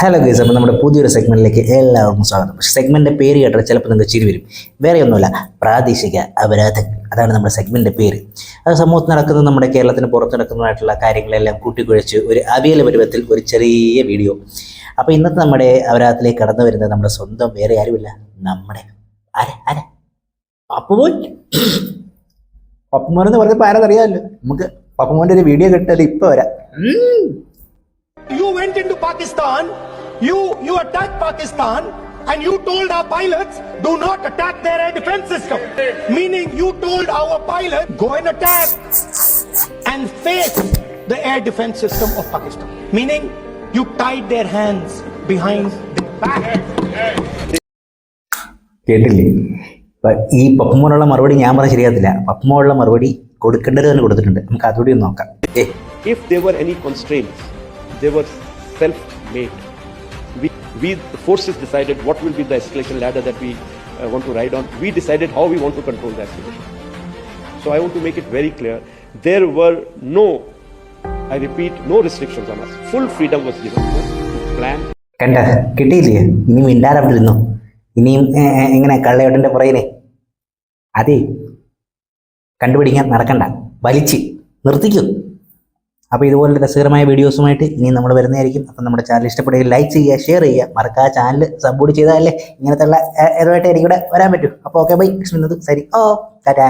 Hello guys അപ്പോൾ നമ്മുടെ പുതിയൊരു സെഗ്മെന്റിലേക്ക് എല്ലാവർക്കും സ്വാഗതം. പക്ഷേ സെഗ്മെന്റിന്റെ പേര് കേട്ടാൽ ചിലപ്പോൾ നിങ്ങൾക്ക് ചിരി വരും. വേറെ ഒന്നുമില്ല പ്രാദേശിക അപരാധങ്ങൾ. അതാണ് നമ്മുടെ സെഗ്മെന്റിന്റെ പേര്. അത് സമൂഹത്തിൽ നടക്കുന്ന നമ്മുടെ കേരളത്തിന് പുറത്ത് നടക്കുന്നതായിട്ടുള്ള കാര്യങ്ങളെല്ലാം കൂട്ടിക്കുഴച്ച് ഒരു അവിയല പരുവത്തിൽ ഒരു ചെറിയ വീഡിയോ. അപ്പോൾ ഇന്നത്തെ നമ്മുടെ അപരാധത്തിലേക്ക് കടന്നു വരുന്നത് നമ്മുടെ സ്വന്തം വേറെ ആരുമില്ല നമ്മുടെ ആരെ? ആരെ? പപ്പുമോൻ പപ്പുമോൻ എന്ന് പറഞ്ഞപ്പോൾ ആരെന്നറിയാമല്ലോ. നമുക്ക് പപ്പുമോന്റെ ഒരു വീഡിയോ കിട്ടിയത് ഇപ്പോൾ വരാം. You went into Pakistan, you you attacked Pakistan, and you told our pilots, do not attack their air defense system. Meaning you told our pilot, go and attack and face the air defense system of Pakistan. Meaning you tied their hands behind their back. കേട്ടില്ലേ ഇപ്പൊ ഈ പപ്പുമോനുള്ള മറുപടി ഞാൻ പറഞ്ഞ ശരിയാകത്തില്ല പപ്പുമോനുള്ള മറുപടി കൊടുക്കേണ്ടത് തന്നെ കൊടുത്തിട്ടുണ്ട് നമുക്ക് അതുകൂടി ഒന്ന് നോക്കാം if if there were any constraints, they were self-made. We, we, the forces decided what will be the escalation ladder that we uh, want to ride on. We decided how we want to control the escalation. So I want to make it very clear, there were no, I repeat, no restrictions on us. Full freedom was given to us to plan കണ്ട കിട്ടിയില്ലേ ഇനി മിണ്ടാരപ്പെട്ടിരുന്നു ഇനിയും ഏ, ഏ, ഇങ്ങനെ കള്ളയോട്ടന്റെ പുറകിനെ അതെ കണ്ടുപിടിക്കാൻ നടക്കണ്ട വലിച്ച് നിർത്തിക്കൂ അപ്പോൾ ഇതുപോലുള്ള രസകരമായ വീഡിയോസുമായിട്ട് ഇനി നമ്മൾ വരുന്നതായിരിക്കും. അപ്പം നമ്മുടെ ചാനൽ ഇഷ്ടപ്പെടുകയും ലൈക്ക് ചെയ്യുക ഷെയർ ചെയ്യുക. മറക്കാതെ ചാനൽ സപ്പോർട്ട് ചെയ്താലല്ലേ ഇങ്ങനത്തെ ഉള്ള ഇതുമായിട്ട് എനിക്കിവിടെ വരാൻ പറ്റും. അപ്പോൾ ഓക്കെ ബൈ ലക്ഷ്മി സരി ഓ ടാറ്റാ.